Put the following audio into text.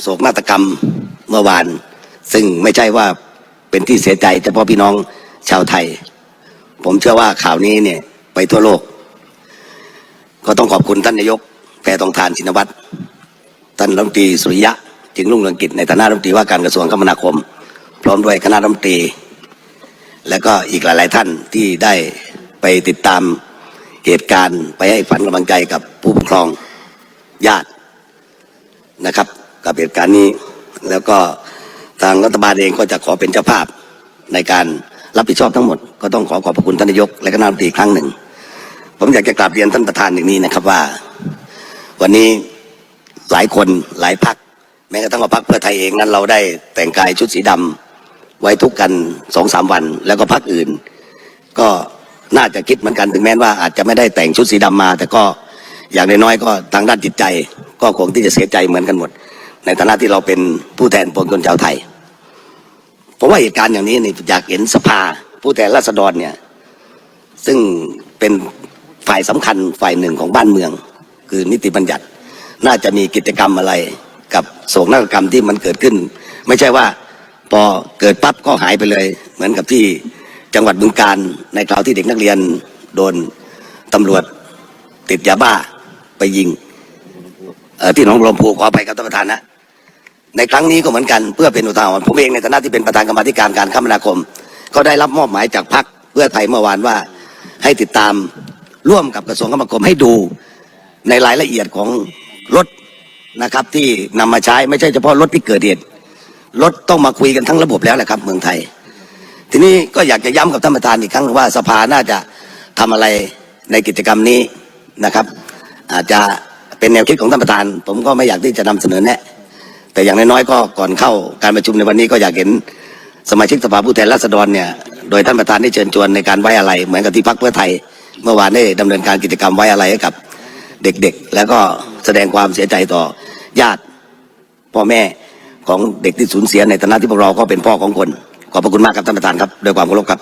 โศกนาฏกรรมเมื่อวาน ซึ่งไม่ใช่ว่าเป็นที่เสียใจเฉพาะพี่น้องชาวไทย ผมเชื่อว่าข่าวนี้เนี่ยไปทั่วโลก ก็ต้องขอบคุณท่านนายกแพทองทานชินวัตรท่านรัฐมนตรีสุริยะจึงรุ่งเรืองกิจในฐานะรัฐมนตรีว่าการกระทรวงคมนาคม พร้อมด้วยคณะรัฐมนตรี และก็อีกหลาย ๆ ท่านที่ได้ไปติดตามเหตุการณ์ไปให้ฝันกำลังใจกับผู้ปกครองญาตินะครับ กับเหตุการณ์นี้ แล้วก็ทางรัฐบาลเองก็จะขอเป็นเจ้าภาพในการรับผิดชอบทั้งหมด ก็ต้องขอขอบพระคุณท่านนายกและคณะรัฐมนตรีอีกครั้งหนึ่ง ผมอยากจะกราบเรียนท่านประธานอย่างนี้นะครับว่า วันนี้หลายคนหลายพักแม้กระทั่งว่าพักเพื่อไทยเองนั้นเราได้แต่งกายชุดสีดำไว้ทุกกันสองสามวัน แล้วก็พักอื่น ก็น่าจะคิดเหมือนกันถึงแม้ว่าอาจจะไม่ได้แต่งชุดสีดำมา แต่ก็อย่างน้อยๆก็ทางด้านจิตใจ ก็คงที่จะเสียใจเหมือนกันหมด ในฐานะที่เราเป็นผู้แทนปวงชนชาวไทย ผมว่าเหตุการณ์อย่างนี้นี่อยากเห็นสภา ผู้แทนราษฎรเนี่ย ซึ่งเป็นฝ่ายสำคัญฝ่ายหนึ่งของบ้านเมือง คือนิติบัญญัติ น่าจะมีกิจกรรมอะไรกับโศกนาฏกรรมที่มันเกิดขึ้น ไม่ใช่ว่าพอเกิดปั๊บก็หายไปเลย เหมือนกับที่จังหวัดบึงการในคราวที่เด็กนักเรียนโดนตำรวจติดยาบ้าไปยิงที่หนองลำพูขอไปครับท่านประธานนะ ในครั้งนี้ก็เหมือนกันเพื่อเป็นอุทาหรณ์ผมเองในฐานะที่เป็นประธานกรรมธิการการคมนาคม ก็ได้รับมอบหมายจากพรรคเพื่อไทยเมื่อวานว่าให้ติดตามร่วมกับกระทรวงคมนาคมให้ดูในรายละเอียดของรถนะครับ ที่นำมาใช้ไม่ใช่เฉพาะรถที่เกิดเหตุรถต้องมาคุยกันทั้งระบบแล้วแหละครับ เมืองไทย ทีนี้ก็อยากจะย้ำกับท่านประธานอีกครั้งว่าสภาน่าจะทำอะไรในกิจกรรมนี้นะครับ อาจจะเป็นแนวคิดของท่านประธาน ผมก็ไม่อยากที่จะนำเสนอแนะ แต่อย่างน้อยๆก็ก่อนเข้าการประชุมในวันนี้ก็อยากเห็นสมาชิกสภาผู้แทนราษฎรเนี่ยโดยท่านประธานได้เชิญชวนในการไว้อะไร เหมือนกับที่พรรคเพื่อไทย เมื่อวานได้ดำเนินการกิจกรรมไว้อะไรให้กับเด็กๆ แล้วก็แสดงความเสียใจต่อญาติพ่อแม่ของเด็กที่สูญเสียในฐานะที่พวกเราก็เป็นพ่อของคน ขอบพระคุณมากครับท่านประธานครับด้วยความเคารพครับ